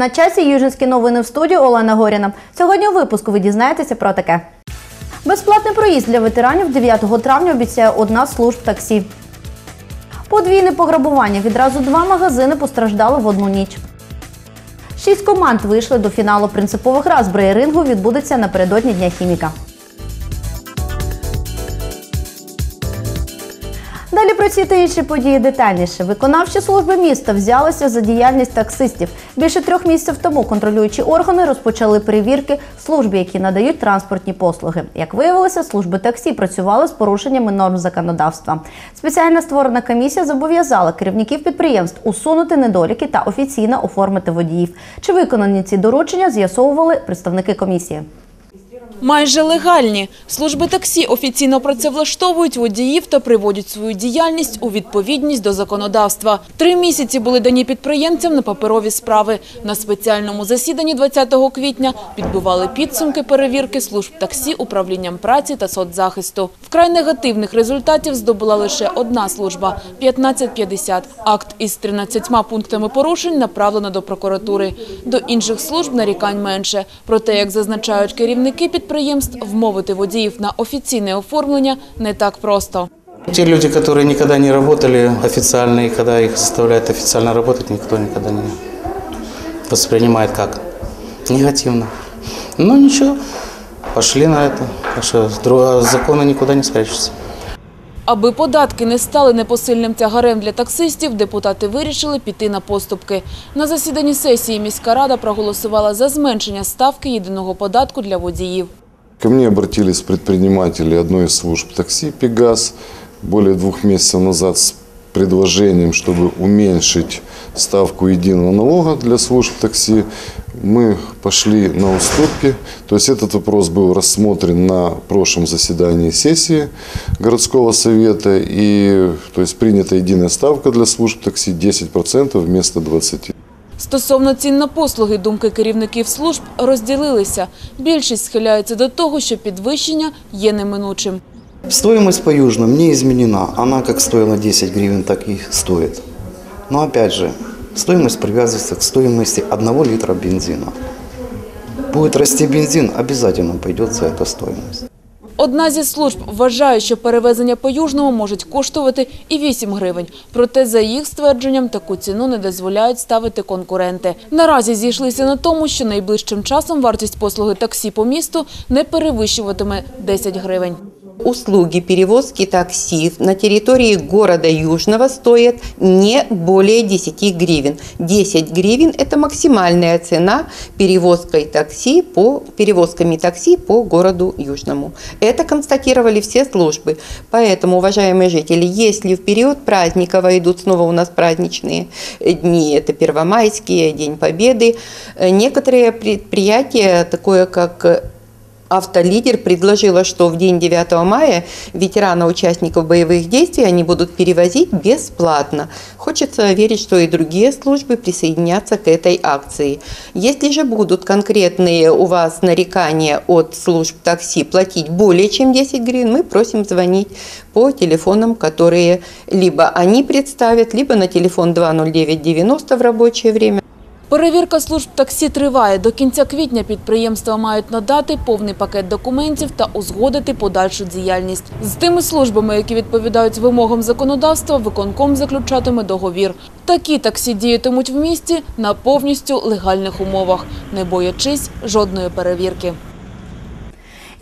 На часі Южинські новини в студії Олена Горіна. Сьогодні у випуску ви дізнаєтеся про таке. Безплатний проїзд для ветеранів 9 травня обіцяє одна з служб таксі. Подвійне пограбування. Відразу два магазини постраждали в одну ніч. Шість команд вийшли до фіналу принципових раз з брейрингу відбудеться напередодні Дня хіміка. Далі про ці та інші події детальніше. Виконавчі служби міста взялися за діяльність таксистів. Більше трьох місяців тому контролюючі органи розпочали перевірки служб, які надають транспортні послуги. Як виявилося, служби таксі працювали з порушеннями норм законодавства. Спеціальна створена комісія зобов'язала керівників підприємств усунути недоліки та офіційно оформити водіїв. Чи виконані ці доручення з'ясовували представники комісії. Майже легальні. Служби таксі офіційно працевлаштовують водіїв та приводять свою діяльність у відповідність до законодавства. Три місяці були дані підприємцям на паперові справи. На спеціальному засіданні 20 квітня підбивали підсумки перевірки служб таксі управлінням праці та соцзахисту. Вкрай негативних результатів здобула лише одна служба – 1550. Акт із 13 пунктами порушень направлено до прокуратури. До інших служб нарікань менше. Проте, як зазначають керівники підприємств, вмовити водіїв на офіційне оформлення не так просто. Те люди, которые никогда не работали официально, и когда их заставляют официально работать, никто никогда не воспринимает как негативно. Ну ничего, пошли на это, потому что закона никуда не спрячешься. Аби податки не стали непосильним тягарем для таксистів, депутати вирішили піти на поступки. На засіданні сесії міська рада проголосувала за зменшення ставки єдиного податку для водіїв. Ко мне обратились предприниматели одной из служб такси «Пегас» более двух месяцев назад с предложением, чтобы уменьшить ставку единого налога для служб такси. Мы пошли на уступки. То есть этот вопрос был рассмотрен на прошлом заседании сессии городского совета. И то есть принята единая ставка для служб такси 10% вместо 20%. Стосовно цін на послуги, думки керівників служб розділилися. Більшість схиляється до того, що підвищення є неминучим. Стоимость по южным не изменена. Она как стоила 10 гривен, так и стоит. Но опять же, стоимость привязывается к стоимости 1 литра бензина. Будет расти бензин, обязательно пойдет за это стоимость. Одна зі служб вважає, що перевезення по Южному можуть коштувати і 8 гривень. Проте, за їх ствердженням, таку ціну не дозволяють ставити конкуренти. Наразі зійшлися на тому, що найближчим часом вартість послуги таксі по місту не перевищуватиме 10 гривень. Услуги перевозки такси на территории города Южного стоят не более 10 гривен. 10 гривен – это максимальная цена перевозкой такси по, перевозками такси по городу Южному. Это констатировали все службы. Поэтому, уважаемые жители, если в период праздников, идут снова у нас праздничные дни, это Первомайские, День Победы, э, некоторые предприятия, такое как Автолидер предложила, что в день 9 мая ветерана участников боевых действий они будут перевозить бесплатно. Хочется верить, что и другие службы присоединятся к этой акции. Если же будут конкретные у вас нарекания от служб такси платить более чем 10 гривен, мы просим звонить по телефонам, которые либо они представят, либо на телефон 20990 в рабочее время. Перевірка служб таксі триває. До кінця квітня підприємства мають надати повний пакет документів та узгодити подальшу діяльність. З тими службами, які відповідають вимогам законодавства, виконком заключатиме договір. Такі таксі діятимуть в місті на повністю легальних умовах, не боячись жодної перевірки.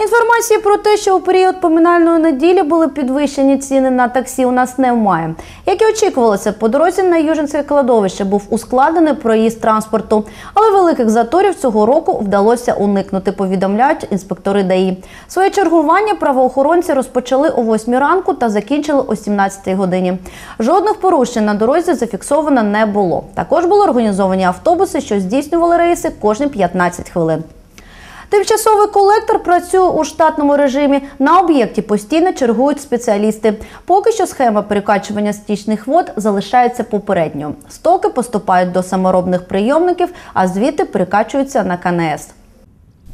Інформації про те, що у період поминальної неділі були підвищені ціни на таксі, у нас немає. Як і очікувалося, по дорозі на Южинське кладовище був ускладений проїзд транспорту, але великих заторів цього року вдалося уникнути. Повідомляють інспектори ДАІ. Своє чергування правоохоронці розпочали о 8 ранку та закінчили о 17 годині. Жодних порушень на дорозі зафіксовано не було. Також були організовані автобуси, що здійснювали рейси кожні 15 хвилин. Тимчасовий колектор працює у штатному режимі. На об'єкті постійно чергують спеціалісти. Поки що схема перекачування стічних вод залишається попередньою. Стоки поступають до саморобних прийомників, а звідти перекачуються на КНС.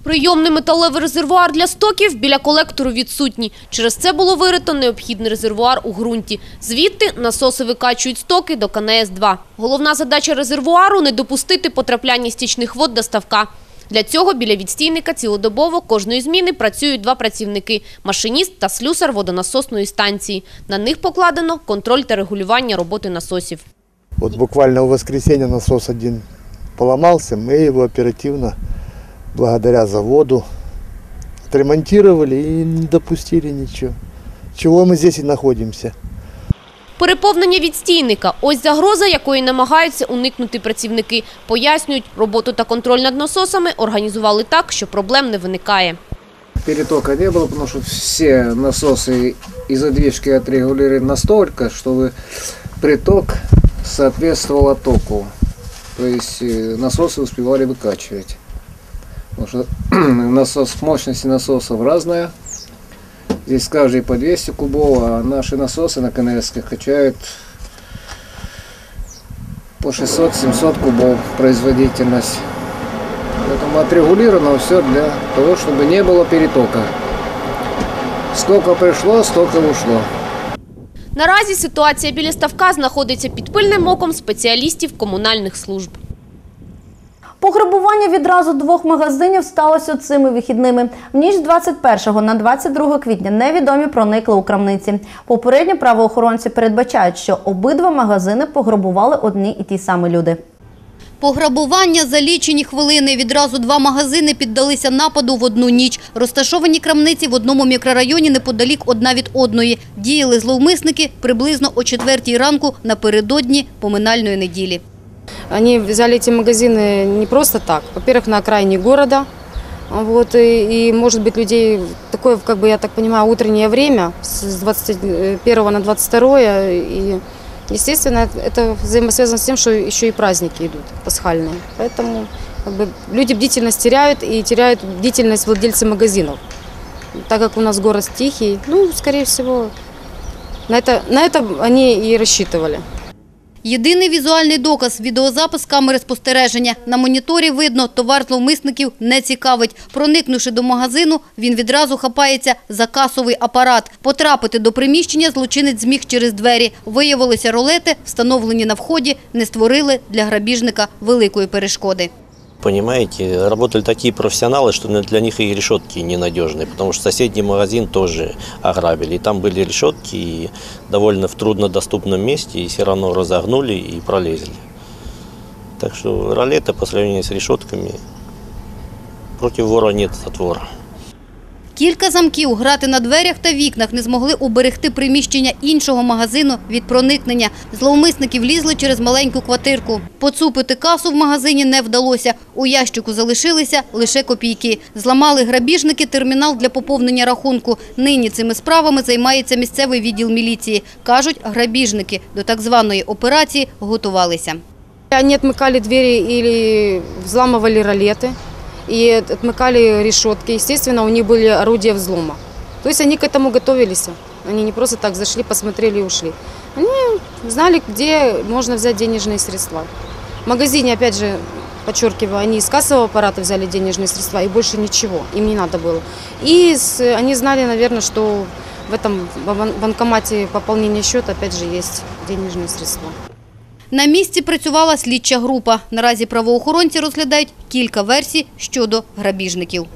Прийомний металевий резервуар для стоків біля колектору відсутній. Через це було вирито необхідний резервуар у ґрунті. Звідти насоси викачують стоки до КНС-2. Головна задача резервуару – не допустити потрапляння стічних вод до ставка. Для цього біля відстійника цілодобово кожної зміни працюють два працівники – машиніст та слюсар водонасосної станції. На них покладено контроль та регулювання роботи насосів. Вот буквально в воскресенье насос один поломался, мы его оперативно, благодаря заводу, отремонтировали и не допустили ничего. Чего мы здесь и находимся. Переповнення відстійника – ось загроза, якої намагаються уникнути працівники. Пояснюють, роботу та контроль над насосами організували так, що проблем не виникає. перетока не было, потому что все насосы и задвижки отрегулированы настолько, чтобы приток соответствовал току. То есть э, насосы успевали выкачивать. Потому что насос, мощности насосов разная. Здесь каждый по 200 кубов, а наши насосы на КНС качают по 600-700 кубов производительность. Поэтому отрегулировано все для того, чтобы не было перетока. Сколько пришло, столько ушло. Наразі ситуація біля ставка знаходиться під пильним оком спеціалістів комунальних служб. Пограбування відразу двох магазинів сталося цими вихідними. В ніч з 21 на 22 квітня невідомі проникли у крамниці. Попередньо правоохоронці передбачають, що обидва магазини пограбували одні і ті самі люди. Пограбування за лічені хвилини. Відразу два магазини піддалися нападу в одну ніч. Розташовані крамниці в одному мікрорайоні неподалік одна від одної. Діяли зловмисники приблизно о четвертій ранку напередодні поминальної неділі. Они взяли эти магазины не просто так. Во-первых, на окраине города. Вот, и, и, может быть, людей такое, как бы, я так понимаю, утреннее время с 21 на 22. И, естественно, это взаимосвязано с тем, что еще и праздники идут пасхальные. Поэтому как бы, люди бдительность теряют и теряют бдительность владельцы магазинов. Так как у нас город тихий, ну, скорее всего, на это, на это они и рассчитывали. Єдиний візуальний доказ – відеозапис камери спостереження. На моніторі видно, товар зловмисників не цікавить. Проникнувши до магазину, він відразу хапається за касовий апарат. Потрапити до приміщення злочинець зміг через двері. Виявилися ролети, встановлені на вході, не створили для грабіжника великої перешкоди. Понимаете, работали такие профессионалы, что для них и решетки ненадежные, потому что соседний магазин тоже ограбили. И там были решетки и довольно в труднодоступном месте, и все равно разогнули и пролезли. Так что ролеты по сравнению с решетками против вора нет затвора. Кілька замків грати на дверях та вікнах не змогли уберегти приміщення іншого магазину від проникнення. Зловмисники влізли через маленьку квартирку. Поцупити касу в магазині не вдалося. У ящику залишилися лише копійки. Зламали грабіжники термінал для поповнення рахунку. Нині цими справами займається місцевий відділ міліції. Кажуть, грабіжники до так званої операції готувалися. Они отмыкали двери или взламывали ролеты и отмыкали решетки. Естественно, у них были орудия взлома. То есть они к этому готовились. Они не просто так зашли, посмотрели и ушли. Они знали, где можно взять денежные средства. В магазине, опять же, подчеркиваю, они из кассового аппарата взяли денежные средства и больше ничего, им не надо было. И с- они знали, наверное, что в этом бан- банкомате пополнения счета, опять же, есть денежные средства. На місці працювала слідча група. Наразі правоохоронці розглядають кілька версій щодо грабіжників.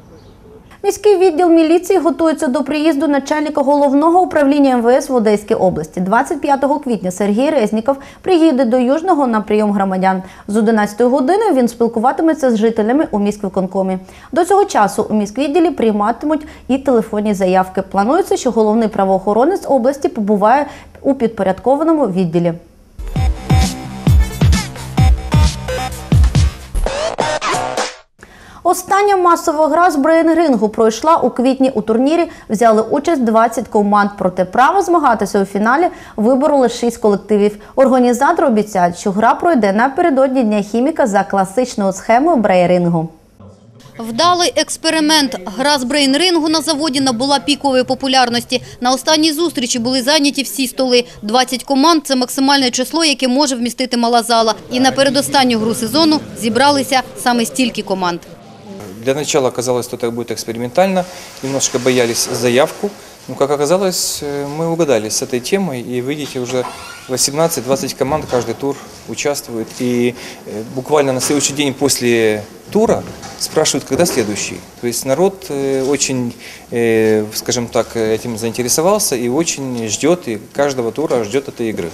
Міський відділ міліції готується до приїзду начальника головного управління МВС в Одеській області. 25 квітня Сергій Резніков приїде до Южного на прийом громадян. З 11 години він спілкуватиметься з жителями у міськвиконкомі. До цього часу у міськвідділі прийматимуть і телефонні заявки. Планується, що головний правоохоронець області побуває у підпорядкованому відділі. Остання масова гра з брейн-рингу пройшла у квітні у турнірі. Взяли участь 20 команд. Проте право змагатися у фіналі вибороли 6 колективів. Організатори обіцяють, що гра пройде напередодні Дня хіміка за класичною схемою брейн-рингу. Вдалий експеримент. Гра з брейн-рингу на заводі набула пікової популярності. На останній зустрічі були зайняті всі столи. 20 команд – це максимальне число, яке може вмістити мала зала. І на передостанню гру сезону зібралися саме стільки команд. Для начала казалось, что это будет экспериментально, немножко боялись заявку, но, как оказалось, э, мы угадали с этой темой, и видите, уже 18-20 команд каждый тур участвует, и э, буквально на следующий день после тура спрашивают, когда следующий. То есть народ э, очень, скажем так, этим заинтересовался и очень ждет, и каждого тура ждет этой игры.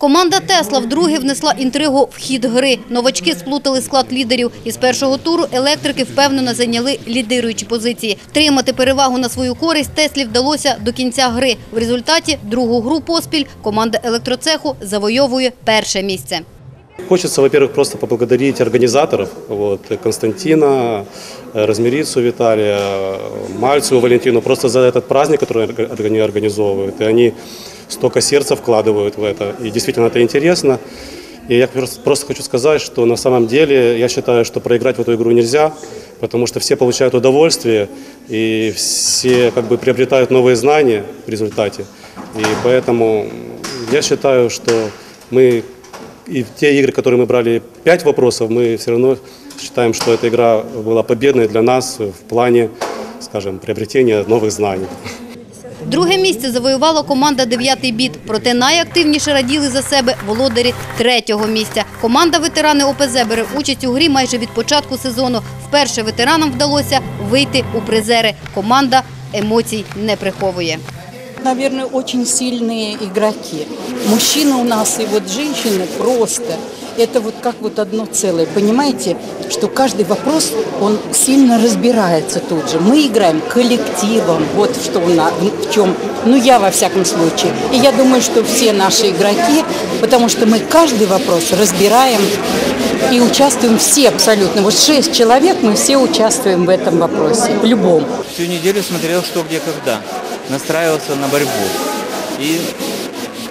Команда Тесла вдруге внесла інтригу в хід гри. Новачки сплутали склад лідерів. Із першого туру електрики впевнено зайняли лідируючі позиції. Тримати перевагу на свою користь Теслі вдалося до кінця гри. В результаті другу гру поспіль команда електроцеху завойовує перше місце. Хочется, во-первых, просто поблагодарить организаторов, вот, Константина, э, Размерицу Виталия, Мальцеву Валентину, просто за этот праздник, который орг- они организовывают. И они столько сердца вкладывают в это. И действительно это интересно. И я просто, хочу сказать, что на самом деле я считаю, что проиграть в эту игру нельзя, потому что все получают удовольствие, и все как бы приобретают новые знания в результате. И поэтому я считаю, что мы и те игры, которые мы брали 5 вопросов, мы все равно считаем, что эта игра была победной для нас в плане, скажем, приобретения новых знаний. Друге місце завоювала команда «Дев'ятий біт». Проте найактивніше раділи за себе володарі третього місця. Команда ветерани ОПЗ бере участь у грі майже від початку сезону. Вперше ветеранам вдалося вийти у призери. Команда емоцій не приховує. наверное, очень сильные игроки. Мужчины у нас и вот женщины просто. Это вот как вот одно целое. Понимаете, что каждый вопрос, он сильно разбирается тут же. Мы играем коллективом, вот что у нас, в чем, ну я во всяком случае. И я думаю, что все наши игроки, потому что мы каждый вопрос разбираем и участвуем все абсолютно. Вот шесть человек, мы все участвуем в этом вопросе, в любом. Всю неделю смотрел «Что, где, когда». Настраивался на борьбу. И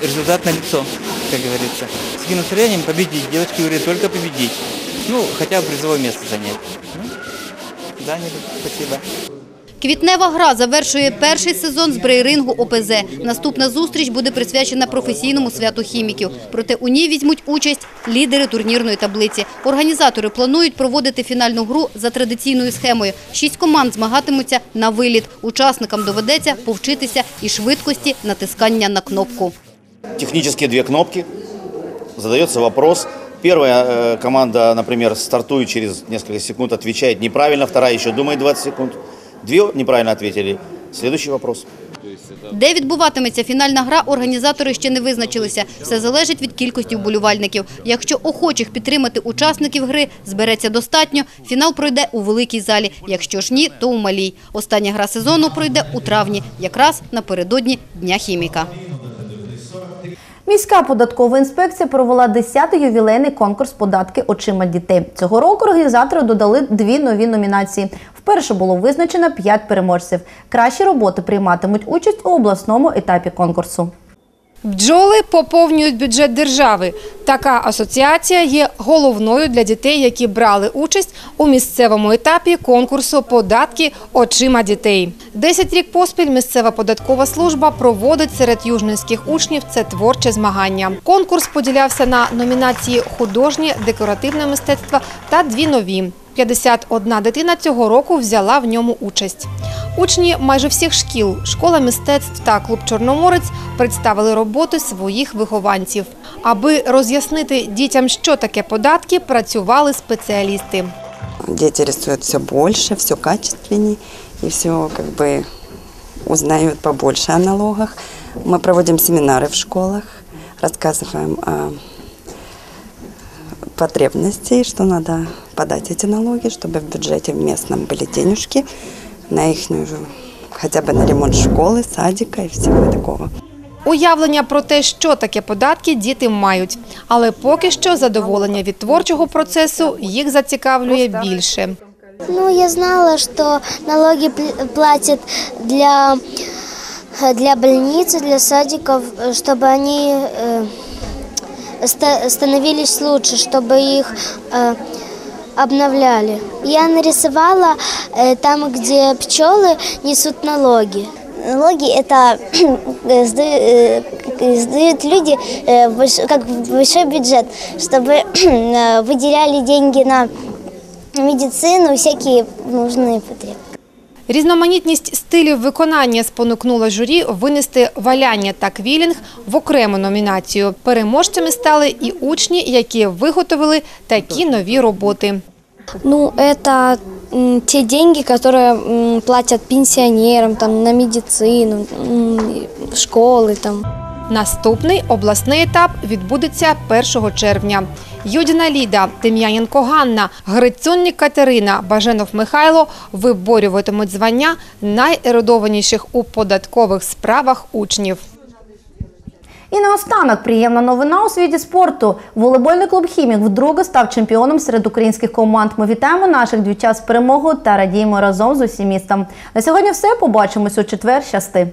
результат на лицо, как говорится. С каким настроением победить. Девочки говорят, только победить. Ну, хотя бы призовое место занять. Ну, заняли. Спасибо. Квітнева гра завершує перший сезон з брейрингу ОПЗ. Наступна зустріч буде присвячена професійному святу хіміків. Проте у ній візьмуть участь лідери турнірної таблиці. Організатори планують проводити фінальну гру за традиційною схемою. Шість команд змагатимуться на виліт. Учасникам доведеться повчитися і швидкості натискання на кнопку. Технические две кнопки, задается вопрос. Первая э, команда, например, стартует через несколько секунд, отвечает неправильно, вторая еще думает 20 секунд. Две неправильно ответили. Следующий вопрос. Де відбуватиметься фінальна гра, організатори ще не визначилися. Все залежить від кількості вболівальників. Якщо охочих підтримати учасників гри збереться достатньо, фінал пройде у великій залі. Якщо ж ні, то у малій. Остання гра сезону пройде у травні, якраз напередодні Дня хіміка. Міська податкова інспекція провела 10-й ювілейний конкурс податки очима дітей. Цього року організатори додали дві нові номінації. Вперше було визначено 5 переможців. Кращі роботи прийматимуть участь у обласному етапі конкурсу. Бджоли поповнюють бюджет держави. Така асоціація є головною для дітей, які брали участь у місцевому етапі конкурсу «Податки очима дітей». Десять рік поспіль місцева податкова служба проводить серед южненських учнів це творче змагання. Конкурс поділявся на номінації «Художнє», «Декоративне мистецтво» та дві нові. 51 дитина цього року взяла в ньому участь. Учні майже всіх шкіл, школа мистецтв та клуб Чорноморець представили роботи своїх вихованців. Аби роз'яснити дітям, що таке податки, працювали спеціалісти. Дети рисуют все больше, все качественней и все как бы узнают побольше о налогах. Мы проводим семинары в школах, рассказываем о потребности, что надо подать эти налоги, чтобы в бюджете местном были денежки на их хотя бы на ремонт школы, садика и всего такого. Уявлення про те, що таке податки, діти мають. Але поки що задоволення від творчого процесу їх зацікавлює більше. Ну, я знала, что налоги пл- платят для, для больниц, для садиков, э, чтобы они э, ста- становились лучше, чтобы их э, обновляли. Я нарисовала э, там, где пчелы несут налоги. Налоги это сдают люди э, как большой бюджет, чтобы э, выделяли деньги на медицину, всякие нужные потребы. Різноманітність стилів виконання спонукнула журі винести валяння та квілінг в окрему номінацію. Переможцями стали і учні, які виготовили такі нові роботи. Ну, это м, те деньги, которые м, платят пенсионерам там, на медицину, м, в школы. Там. Наступний обласний етап відбудеться 1 червня. Юдіна Ліда, Дем'яненко Ганна, Грицюнник Катерина, Баженов Михайло виборюватимуть звання найерудованіших у податкових справах учнів. І наостанок приємна новина у світі спорту. Волейбольний клуб Хімік вдруге став чемпіоном серед українських команд. Ми вітаємо наших дівчат з перемогою та радіємо разом з усім містом. На сьогодні все. Побачимось у четвер. Щасти.